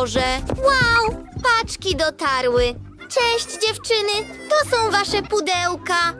Wow, paczki dotarły. Cześć dziewczyny, to są wasze pudełka.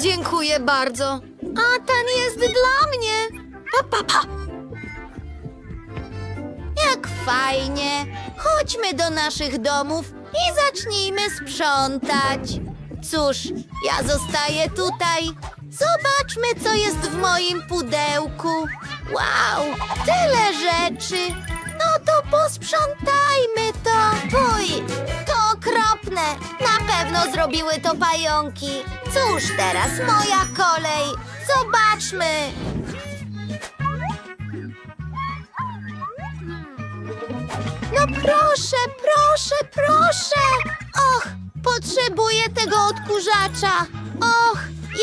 Dziękuję bardzo. A ten jest dla mnie. Pa, pa, pa. Jak fajnie. Chodźmy do naszych domów i zacznijmy sprzątać. Cóż, ja zostaję tutaj. Zobaczmy, co jest w moim pudełku. Wow, tyle rzeczy. No to posprzątajmy to. Fuj, to okropne. Na pewno zrobiły to pająki. Cóż, teraz moja kolej. Zobaczmy. No proszę, proszę, proszę! Och, potrzebuję tego odkurzacza. Och,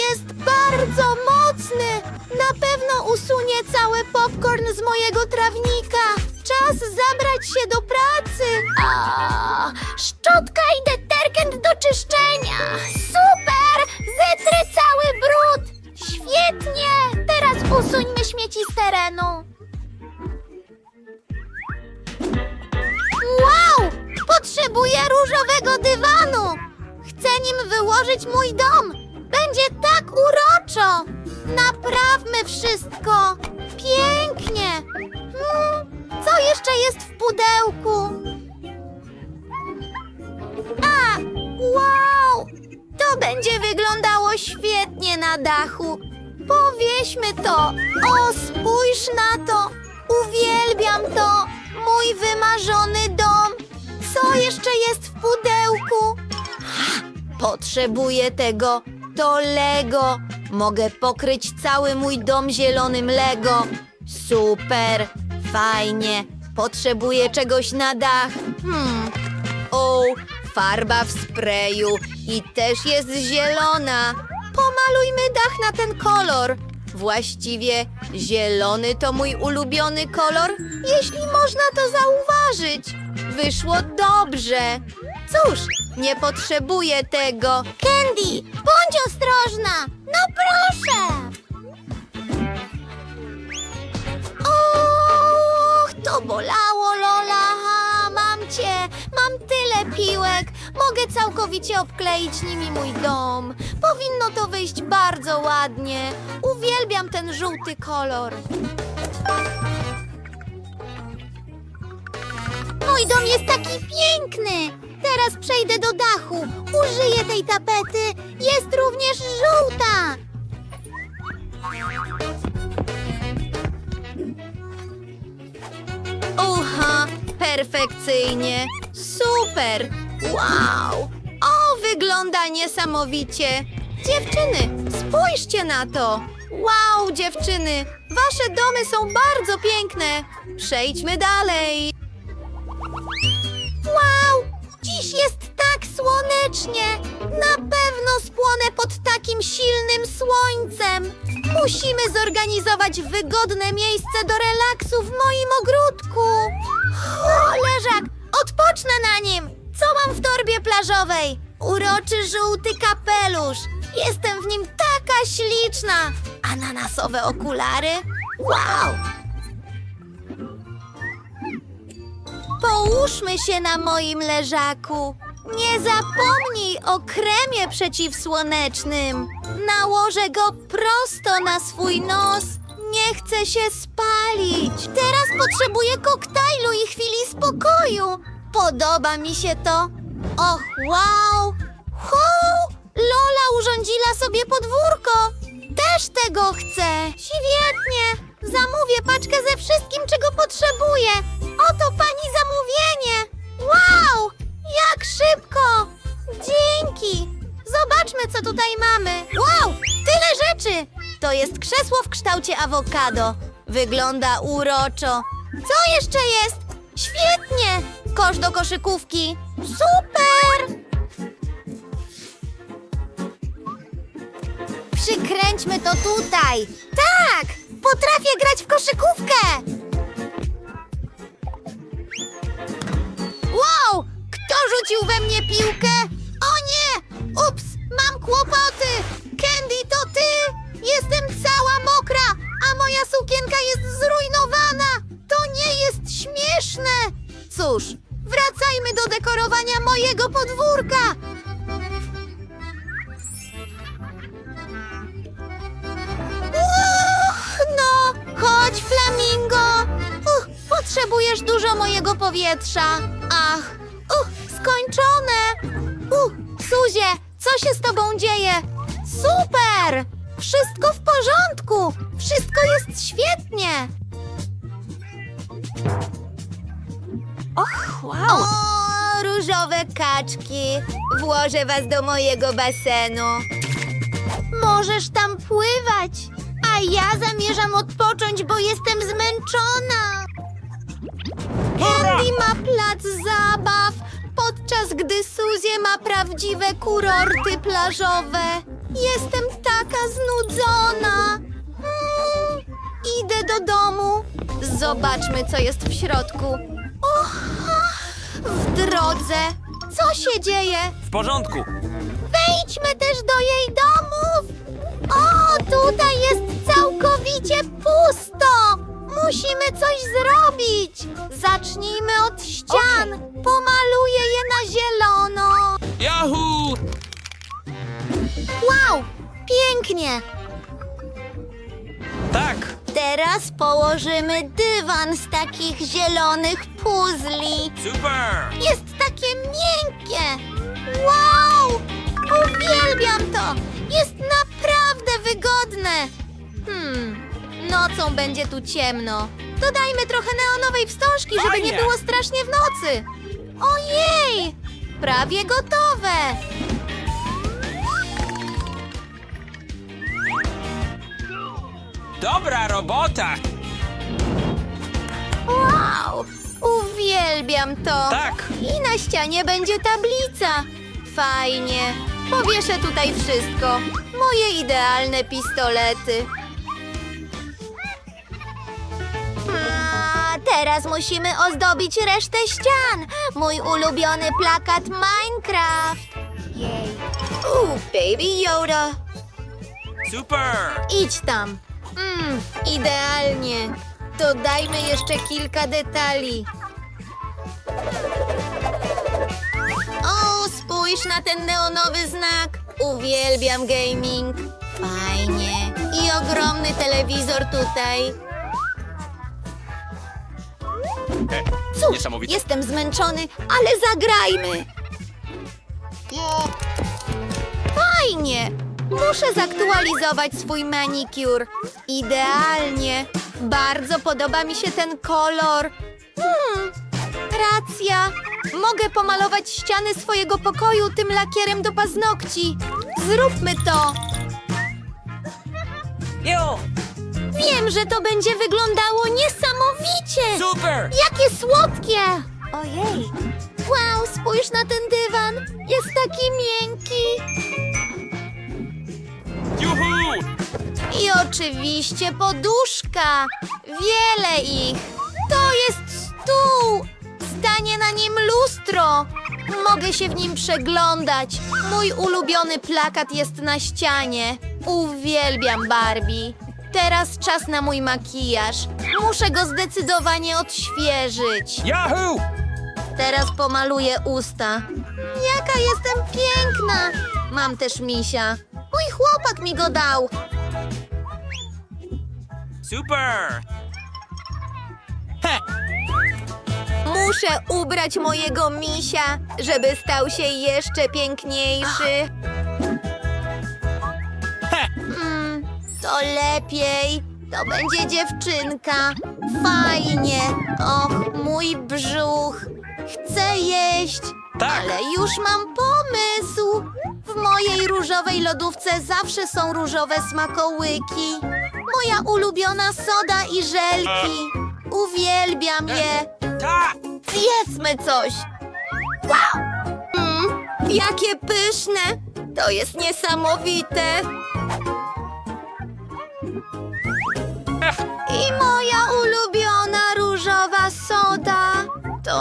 jest bardzo mocny. Na pewno usunie cały popcorn z mojego trawnika. Czas zabrać się do pracy. A, szczotka i detergent do czyszczenia. Super! Zetrę cały brud. Świetnie! Teraz usuńmy śmieci z terenu. Wow! Potrzebuję różowego dywanu! Chcę nim wyłożyć mój dom! Będzie tak uroczo! Naprawmy wszystko! Pięknie! Hmm, co jeszcze jest w pudełku? A! Wow! To będzie wyglądało świetnie na dachu! Powieśmy to! O, spójrz na to! Uwielbiam to! Mój wymarzony dom! Co jeszcze jest w pudełku? Potrzebuję tego. To Lego. Mogę pokryć cały mój dom zielonym Lego. Super. Fajnie. Potrzebuję czegoś na dach. Hmm. O, farba w sprayu. I też jest zielona. Pomalujmy dach na ten kolor. Właściwie zielony to mój ulubiony kolor, jeśli można to zauważyć. Wyszło dobrze. Cóż, nie potrzebuję tego. Candy, bądź ostrożna. No proszę. To bolało, Lola. Ha, mam cię. Mam tyle piłek. Mogę całkowicie obkleić nimi mój dom. Powinno to wyjść bardzo ładnie. Uwielbiam ten żółty kolor. Mój dom jest taki piękny. Teraz przejdę do dachu. Użyję tej tapety. Jest również żółta. Uha, perfekcyjnie. Super. Wow. O, wygląda niesamowicie. Dziewczyny, spójrzcie na to. Wow, dziewczyny, wasze domy są bardzo piękne. Przejdźmy dalej. Słonecznie. Na pewno spłonę pod takim silnym słońcem. Musimy zorganizować wygodne miejsce do relaksu w moim ogródku. O, leżak, odpocznę na nim. Co mam w torbie plażowej? Uroczy żółty kapelusz. Jestem w nim taka śliczna. Ananasowe okulary? Wow! Połóżmy się na moim leżaku. Nie zapomnij o kremie przeciwsłonecznym. Nałożę go prosto na swój nos. Nie chcę się spalić. Teraz potrzebuję koktajlu i chwili spokoju. Podoba mi się to. Och, wow! Wow! Lola urządziła sobie podwórko. Też tego chcę. Świetnie. Zamówię paczkę ze wszystkim, czego potrzebuję. Oto pani zamówienie. Wow! Jak szybko! Dzięki! Zobaczmy, co tutaj mamy. Wow! Tyle rzeczy! To jest krzesło w kształcie awokado. Wygląda uroczo. Co jeszcze jest? Świetnie! Kosz do koszykówki. Super! Przykręćmy to tutaj. Tak! Potrafię grać w koszykówkę! Kto rzucił we mnie piłkę? O nie! Ups! Mam kłopoty! Candy, to ty? Jestem cała mokra, a moja sukienka jest zrujnowana! To nie jest śmieszne! Cóż, wracajmy do dekorowania mojego podwórka! No, chodź, flamingo! Potrzebujesz dużo mojego powietrza. Ach, uch, skończone! Uch, Suzie, co się z tobą dzieje? Super! Wszystko w porządku! Wszystko jest świetnie! Och, wow. O, różowe kaczki! Włożę was do mojego basenu. Możesz tam pływać, a ja zamierzam odpocząć, bo jestem zmęczona. Candy ma plac zabaw, podczas gdy Suzie ma prawdziwe kurorty plażowe. Jestem taka znudzona. Mm, idę do domu. Zobaczmy, co jest w środku. Och, w drodze. Co się dzieje? W porządku. Wejdźmy też do jej domów! O, tutaj jest całkowicie pusto! Musimy coś zrobić! Zacznijmy od ścian! Pomaluję Pięknie! Tak. Teraz położymy dywan z takich zielonych puzli. Super. Jest takie miękkie! Wow! Uwielbiam to! Jest naprawdę wygodne! Hmm, nocą będzie tu ciemno. Dodajmy trochę neonowej wstążki, żeby nie było strasznie w nocy. Ojej! Prawie gotowe! Dobra robota. Wow! Uwielbiam to! Tak. I na ścianie będzie tablica. Fajnie. Powieszę tutaj wszystko. Moje idealne pistolety. A, teraz musimy ozdobić resztę ścian. Mój ulubiony plakat Minecraft. Jej. Uuu, Baby Yoda. Super. Idź tam. Mmm, idealnie. Dodajmy jeszcze kilka detali. O, spójrz na ten neonowy znak. Uwielbiam gaming. Fajnie. I ogromny telewizor tutaj. E, Cóż, Niesamowite. jestem zmęczony, ale zagrajmy. Fajnie! Muszę zaktualizować swój manicure. Idealnie. Bardzo podoba mi się ten kolor. Hmm, racja. Mogę pomalować ściany swojego pokoju tym lakierem do paznokci. Zróbmy to. Jo. Wiem, że to będzie wyglądało niesamowicie. Super. Jakie słodkie! Ojej! Wow, spójrz na ten dywan! Jest taki miękki! Juhu. I oczywiście poduszka! Wiele ich! To jest stół! Stanie na nim lustro! Mogę się w nim przeglądać. Mój ulubiony plakat jest na ścianie. Uwielbiam Barbie. Teraz czas na mój makijaż. Muszę go zdecydowanie odświeżyć. Yahoo. Teraz pomaluję usta. Jaka jestem piękna! Mam też misia. Mój chłopak mi go dał. Super. He. Muszę ubrać mojego misia, żeby stał się jeszcze piękniejszy. He. Mm, to lepiej. To będzie dziewczynka. Fajnie. Och, mój brzuch. Chcę jeść. Tak. Ale już mam pomysł! W mojej różowej lodówce zawsze są różowe smakołyki. Moja ulubiona soda i żelki. Uwielbiam je. Tak. Zjedzmy coś. Wow! Mm, jakie pyszne! To jest niesamowite. I moja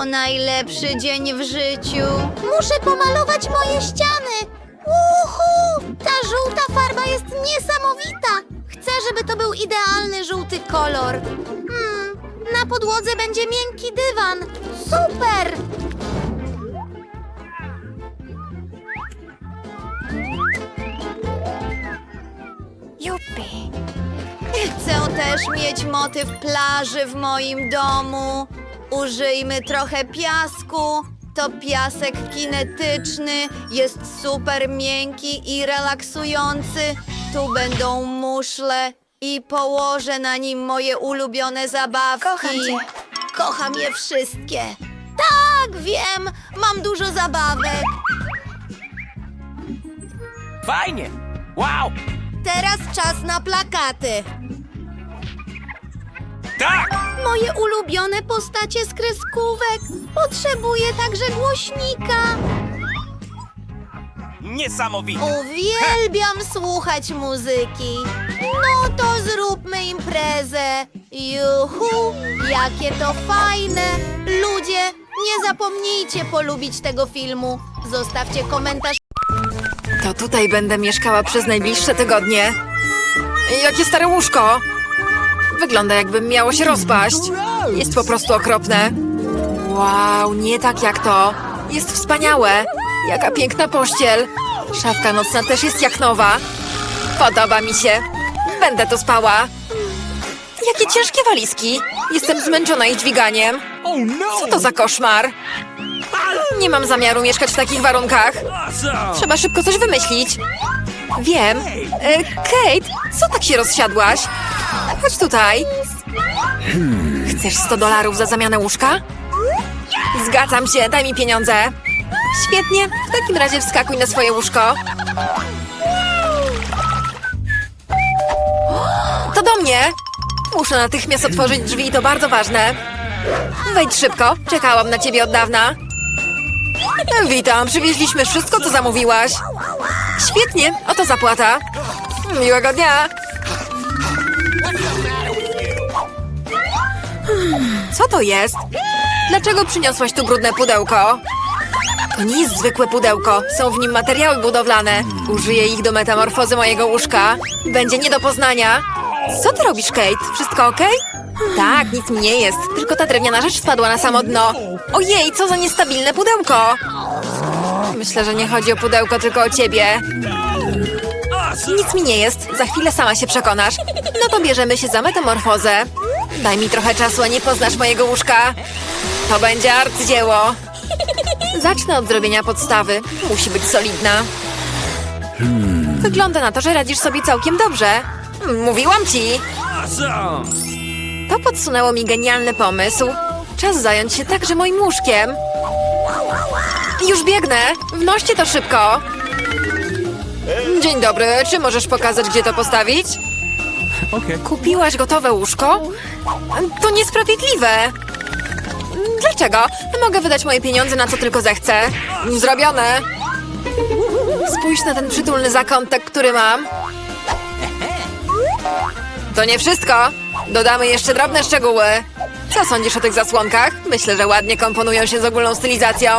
najlepszy dzień w życiu. Muszę pomalować moje ściany. Uhu! Ta żółta farba jest niesamowita. Chcę, żeby to był idealny żółty kolor. Hmm, na podłodze będzie miękki dywan. Super! Jupi. Chcę też mieć motyw plaży w moim domu. Użyjmy trochę piasku. To piasek kinetyczny, jest super miękki i relaksujący. Tu będą muszle i położę na nim moje ulubione zabawki. Kocham cię. Kocham je wszystkie. Tak, wiem, mam dużo zabawek. Fajnie! Wow! Teraz czas na plakaty. Tak! Moje ulubione postacie z kreskówek. Potrzebuję także głośnika. Niesamowite! Uwielbiam słuchać muzyki. No to zróbmy imprezę. Juhu, jakie to fajne. Ludzie, nie zapomnijcie polubić tego filmu. Zostawcie komentarz. To tutaj będę mieszkała przez najbliższe tygodnie. Jakie stare łóżko! Wygląda jakby miało się rozpaść. Jest po prostu okropne. Wow, nie tak jak to. Jest wspaniałe. Jaka piękna pościel. Szafka nocna też jest jak nowa. Podoba mi się. Będę tu spała. Jakie ciężkie walizki. Jestem zmęczona ich dźwiganiem. Co to za koszmar? Nie mam zamiaru mieszkać w takich warunkach. Trzeba szybko coś wymyślić. Wiem. E, Kate, co tak się rozsiadłaś? Chodź tutaj. Chcesz 100 dolarów za zamianę łóżka? Zgadzam się, daj mi pieniądze. Świetnie, w takim razie wskakuj na swoje łóżko. To do mnie. Muszę natychmiast otworzyć drzwi, to bardzo ważne. Wejdź szybko, czekałam na ciebie od dawna. Witam, przywieźliśmy wszystko, co zamówiłaś. Świetnie, oto zapłata. Miłego dnia. Co to jest? Dlaczego przyniosłaś tu brudne pudełko? To nie jest zwykłe pudełko. Są w nim materiały budowlane. Użyję ich do metamorfozy mojego łóżka. Będzie nie do poznania. Co ty robisz, Kate? Wszystko okej? Tak, nic mi nie jest. Tylko ta drewniana rzecz spadła na samo dno. Ojej, co za niestabilne pudełko! Myślę, że nie chodzi o pudełko, tylko o ciebie. Nic mi nie jest. Za chwilę sama się przekonasz. No to bierzemy się za metamorfozę. Daj mi trochę czasu, a nie poznasz mojego łóżka. To będzie arcydzieło. Zacznę od zrobienia podstawy. Musi być solidna. Wygląda na to, że radzisz sobie całkiem dobrze. Mówiłam ci. To podsunęło mi genialny pomysł. Czas zająć się także moim łóżkiem. Już biegnę. Wnoście to szybko. Dzień dobry. Czy możesz pokazać, gdzie to postawić? Kupiłaś gotowe łóżko? To niesprawiedliwe. Dlaczego? Mogę wydać moje pieniądze na co tylko zechcę. Zrobione. Spójrz na ten przytulny zakątek, który mam. To nie wszystko. Dodamy jeszcze drobne szczegóły. Co sądzisz o tych zasłonkach? Myślę, że ładnie komponują się z ogólną stylizacją.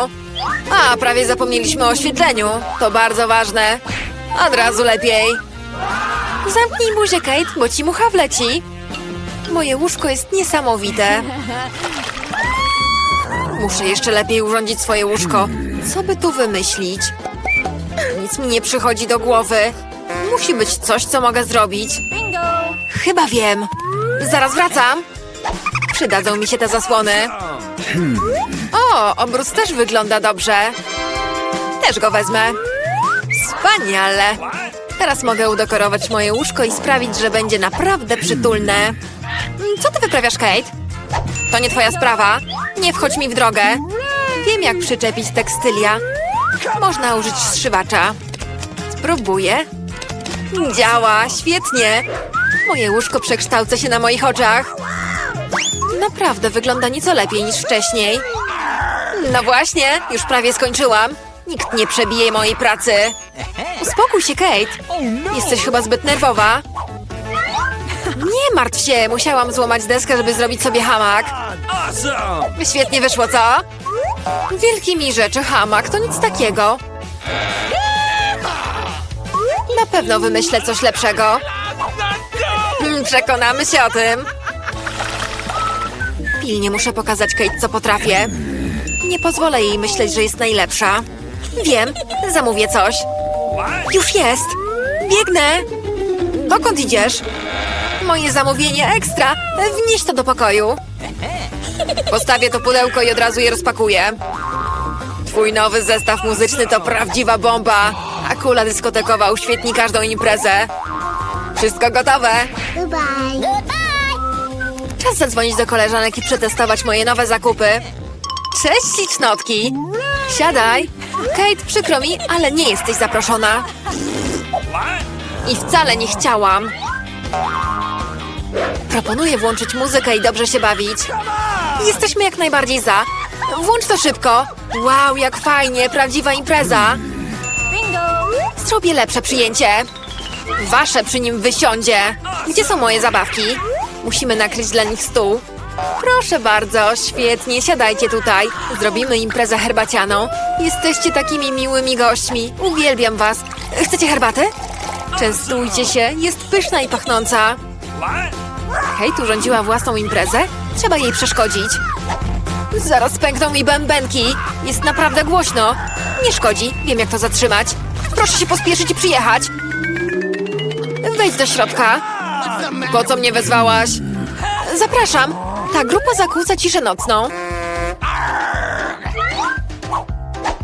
A, prawie zapomnieliśmy o oświetleniu. To bardzo ważne. Od razu lepiej. Zamknij buzię, Kate, bo ci mucha wleci. Moje łóżko jest niesamowite. Muszę jeszcze lepiej urządzić swoje łóżko. Co by tu wymyślić? Nic mi nie przychodzi do głowy. Musi być coś, co mogę zrobić. Chyba wiem. Zaraz wracam. Przydadzą mi się te zasłony. O, obrus też wygląda dobrze. Też go wezmę. Wspaniale. Teraz mogę udekorować moje łóżko i sprawić, że będzie naprawdę przytulne. Mm, Co ty wyprawiasz, Kate? To nie twoja sprawa. Nie wchodź mi w drogę. Wiem, jak przyczepić tekstylia. Można użyć zszywacza. Spróbuję. Działa, świetnie. Moje łóżko przekształca się na moich oczach. Naprawdę wygląda nieco lepiej niż wcześniej. No właśnie, już prawie skończyłam. Nikt nie przebije mojej pracy. Uspokój się, Kate. Jesteś chyba zbyt nerwowa. Nie martw się, musiałam złamać deskę, żeby zrobić sobie hamak. Świetnie wyszło, co? Wielki mi rzeczy hamak, to nic takiego. Na pewno wymyślę coś lepszego. Hmm, Przekonamy się o tym. Pilnie muszę pokazać Kate, co potrafię. Nie pozwolę jej myśleć, że jest najlepsza. Wiem, zamówię coś. Już jest! Biegnę! Dokąd idziesz? Moje zamówienie ekstra! Wnieś to do pokoju. Postawię to pudełko i od razu je rozpakuję. Twój nowy zestaw muzyczny to prawdziwa bomba, a kula dyskotekowa uświetni każdą imprezę. Wszystko gotowe. Czas zadzwonić do koleżanek i przetestować moje nowe zakupy. Cześć, ślicznotki! Siadaj! Kate, przykro mi, ale nie jesteś zaproszona. I wcale nie chciałam. Proponuję włączyć muzykę i dobrze się bawić. Jesteśmy jak najbardziej za. Włącz to szybko. Wow, jak fajnie, prawdziwa impreza. Zrobię lepsze przyjęcie. Wasze przy nim wysiądzie. Gdzie są moje zabawki? Musimy nakryć dla nich stół. Proszę bardzo, świetnie, siadajcie tutaj. Zrobimy imprezę herbacianą. Jesteście takimi miłymi gośćmi. Uwielbiam was. Chcecie herbaty? Częstujcie się, jest pyszna i pachnąca. Kate urządziła własną imprezę? Trzeba jej przeszkodzić. Zaraz pękną mi bębenki. Jest naprawdę głośno. Nie szkodzi, wiem jak to zatrzymać. Proszę się pospieszyć i przyjechać. Wejdź do środka. Po co mnie wezwałaś? Zapraszam. Ta grupa zakłóca ciszę nocną.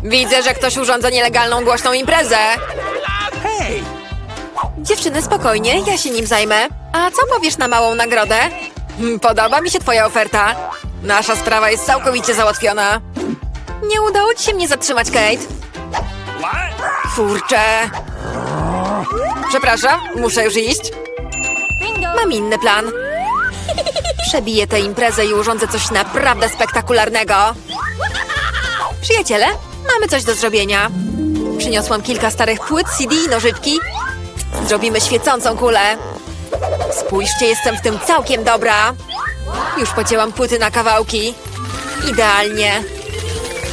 Widzę, że ktoś urządza nielegalną głośną imprezę. Dziewczyny, spokojnie, ja się nim zajmę. A co powiesz na małą nagrodę? Hmm, Podoba mi się twoja oferta. Nasza sprawa jest całkowicie załatwiona. Nie udało ci się mnie zatrzymać, Kate. Kurczę. Przepraszam, muszę już iść. Mam inny plan. Przebiję tę imprezę i urządzę coś naprawdę spektakularnego. Przyjaciele, mamy coś do zrobienia. Przyniosłam kilka starych płyt, CD i nożyczki. Zrobimy świecącą kulę. Spójrzcie, jestem w tym całkiem dobra. Już pocięłam płyty na kawałki. Idealnie.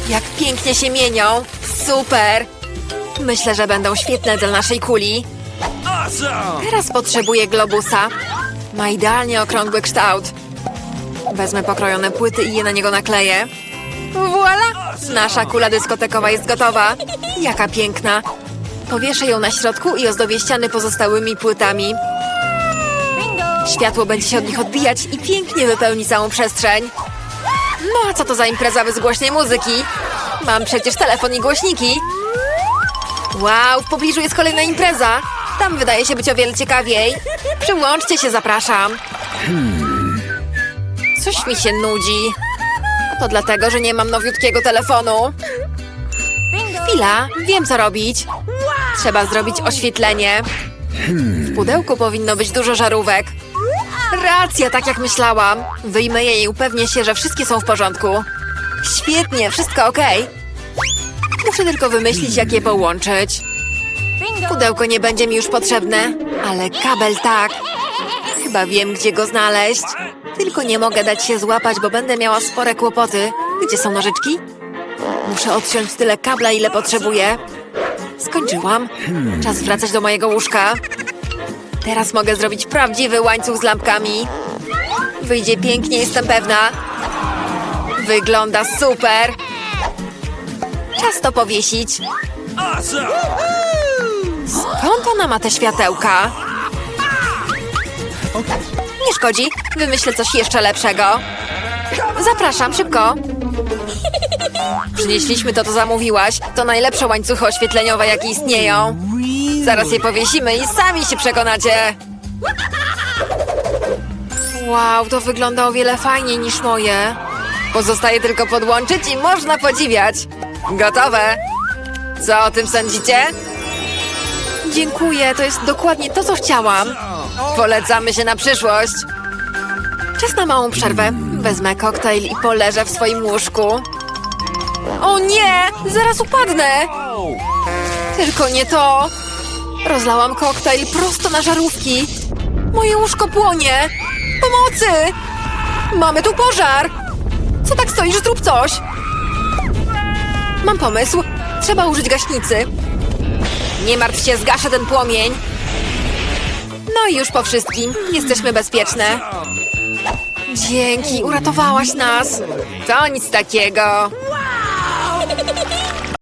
Jak pięknie się mienią. Super. Myślę, że będą świetne dla naszej kuli. Teraz potrzebuję globusa. Ma idealnie okrągły kształt. Wezmę pokrojone płyty i je na niego nakleję. Voila! Nasza kula dyskotekowa jest gotowa. Jaka piękna. Powieszę ją na środku i ozdobię ściany pozostałymi płytami. Światło będzie się od nich odbijać i pięknie wypełni całą przestrzeń. No a co to za impreza bez głośnej muzyki? Mam przecież telefon i głośniki. Wow, w pobliżu jest kolejna impreza. Tam wydaje się być o wiele ciekawiej. Przyłączcie się, zapraszam. Coś mi się nudzi. To dlatego, że nie mam nowiutkiego telefonu. Chwila, wiem co robić. Trzeba zrobić oświetlenie. W pudełku powinno być dużo żarówek. Racja, tak jak myślałam. Wyjmę je i upewnię się, że wszystkie są w porządku. Świetnie, wszystko ok. Muszę tylko wymyślić, jak je połączyć. Pudełko nie będzie mi już potrzebne, ale kabel tak. Chyba wiem, gdzie go znaleźć. Tylko nie mogę dać się złapać, bo będę miała spore kłopoty. Gdzie są nożyczki? Muszę odciąć tyle kabla, ile potrzebuję. Skończyłam. Czas wracać do mojego łóżka. Teraz mogę zrobić prawdziwy łańcuch z lampkami. Wyjdzie pięknie, jestem pewna. Wygląda super. Czas to powiesić. Awesome! Skąd ona ma te światełka? Nie szkodzi, wymyślę coś jeszcze lepszego. Zapraszam, szybko. Przynieśliśmy to, co zamówiłaś. To najlepsze łańcuchy oświetleniowe, jakie istnieją. Zaraz je powiesimy i sami się przekonacie. Wow, to wygląda o wiele fajniej niż moje. Pozostaje tylko podłączyć i można podziwiać. Gotowe. Co o tym sądzicie? Dziękuję, to jest dokładnie to, co chciałam. Polecamy się na przyszłość. Czas na małą przerwę. Wezmę koktajl i poleżę w swoim łóżku. O nie! Zaraz upadnę! Tylko nie to! Rozlałam koktajl prosto na żarówki. Moje łóżko płonie! Pomocy! Mamy tu pożar! Co tak stoisz? Zrób coś! Mam pomysł. Trzeba użyć gaśnicy. Nie martw się, zgaszę ten płomień. No i już po wszystkim. Jesteśmy bezpieczne. Dzięki, uratowałaś nas. To nic takiego.